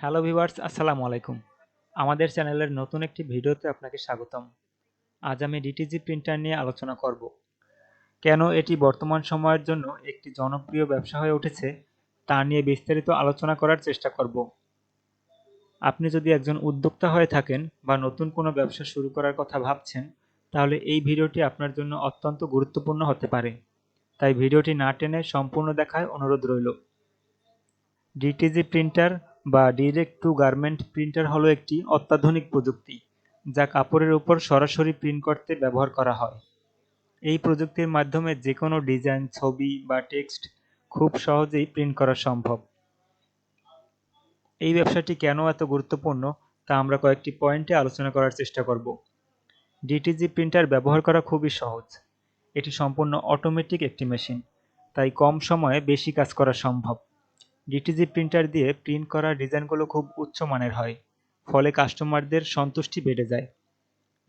Hello viewers, আসসালামু আলাইকুম। আমাদের চ্যানেলের নতুন একটি ভিডিওতে আপনাকে স্বাগতম। আজ আমি ডিটিজি প্রিন্টার নিয়ে আলোচনা করব। কেন এটি বর্তমান সময়ের জন্য একটি জনপ্রিয় ব্যবসা হয়ে উঠেছে, তা নিয়ে বিস্তারিত আলোচনা করার চেষ্টা করব। আপনি যদি একজন উদ্যোক্তা হয়ে থাকেন বা নতুন কোনো ব্যবসা শুরু করার কথা ভাবছেন, তাহলে এই ভিডিওটি আপনার জন্য অত্যন্ত গুরুত্বপূর্ণ হতে পারে। তাই ভিডিওটি না টেনে সম্পূর্ণ দেখায় অনুরোধ রইল। ডিটিজি প্রিন্টার বা ডিরেক্ট টু গার্মেন্ট প্রিন্টার হলো একটি অত্যাধুনিক প্রযুক্তি, যা কাপড়ের উপর সরাসরি প্রিন্ট করতে ব্যবহার করা হয়। এই প্রযুক্তির মাধ্যমে যে কোনো ডিজাইন ছবি বা টেক্সট খুব সহজেই প্রিন্ট করা সম্ভব। এই ব্যবসাটি কেন এত গুরুত্বপূর্ণ, তা আমরা কয়েকটি পয়েন্টে আলোচনা করার চেষ্টা করব। ডিটিজি প্রিন্টার ব্যবহার করা খুবই সহজ। এটি সম্পূর্ণ অটোমেটিক একটি মেশিন তাই কম সময়ে বেশি কাজ করা সম্ভব। ডিটিজি প্রিন্টার দিয়ে প্রিন্ট করা ডিজাইনগুলো খুব উচ্চমানের হয়, ফলে কাস্টমারদের সন্তুষ্টি বেড়ে যায়।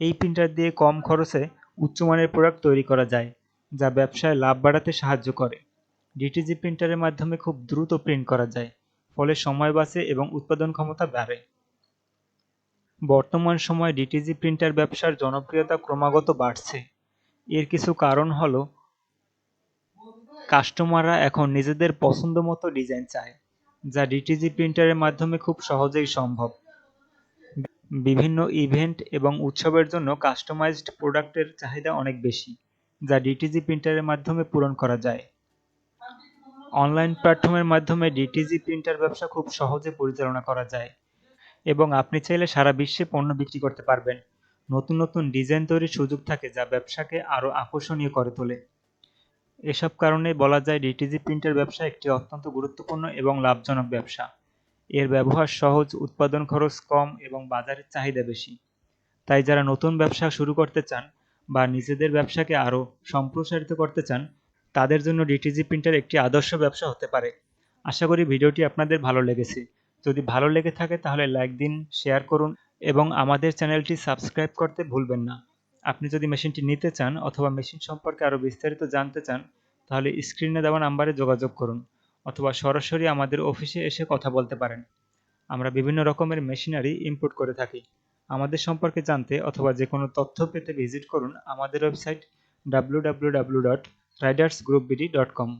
এই প্রিন্টার দিয়ে কম খরচে উচ্চমানের প্রোডাক্ট তৈরি করা যায়, যা ব্যবসায় লাভ বাড়াতে সাহায্য করে। ডিটিজি প্রিন্টারের মাধ্যমে খুব দ্রুত প্রিন্ট করা যায়, ফলে সময় বাঁচে এবং উৎপাদন ক্ষমতা বাড়ে। বর্তমান সময়ে ডিটিজি প্রিন্টার ব্যবসার জনপ্রিয়তা ক্রমাগত বাড়ছে। এর কিছু কারণ হলো কাস্টমাররা এখন নিজেদের পছন্দ মতো ডিজাইন চায়, যা ডিটিজি প্রিন্টারের মাধ্যমে খুব সহজেই সম্ভব। বিভিন্ন ইভেন্ট এবং উৎসবের জন্য কাস্টমাইজড প্রোডাক্টের চাহিদা অনেক বেশি, যা ডিটিজি প্রিন্টারের মাধ্যমে পূরণ করা যায়। অনলাইন প্ল্যাটফর্মের মাধ্যমে ডিটিজি প্রিন্টার ব্যবসা খুব সহজে পরিচালনা করা যায় এবং আপনি চাইলে সারা বিশ্বে পণ্য বিক্রি করতে পারবেন। নতুন নতুন ডিজাইন তৈরির সুযোগ থাকে, যা ব্যবসাকে আরও আকর্ষণীয় করে তোলে। এসব কারণে বলা যায় ডিটিজি প্রিন্টার ব্যবসা একটি অত্যন্ত গুরুত্বপূর্ণ এবং লাভজনক ব্যবসা। এর ব্যবহার সহজ, উৎপাদন খরচ কম এবং বাজারের চাহিদা বেশি। তাই যারা নতুন ব্যবসা শুরু করতে চান বা নিজেদের ব্যবসাকে আরও সম্প্রসারিত করতে চান, তাদের জন্য ডিটিজি প্রিন্টার একটি আদর্শ ব্যবসা হতে পারে। আশা করি ভিডিওটি আপনাদের ভালো লেগেছে। যদি ভালো লেগে থাকে তাহলে লাইক দিন শেয়ার করুন এবং আমাদের চ্যানেলটি সাবস্ক্রাইব করতে ভুলবেন না। আপনি যদি মেশিনটি নিতে চান অথবা মেশিন সম্পর্কে আরও বিস্তারিত জানতে চান, তাহলে স্ক্রিনে দেওয়া নাম্বারে যোগাযোগ করুন অথবা সরাসরি আমাদের অফিসে এসে কথা বলতে পারেন। আমরা বিভিন্ন রকমের মেশিনারি ইম্পোর্ট করে থাকি। আমাদের সম্পর্কে জানতে অথবা যে কোনো তথ্য পেতে ভিজিট করুন আমাদের website W W W dot riders group BD dot com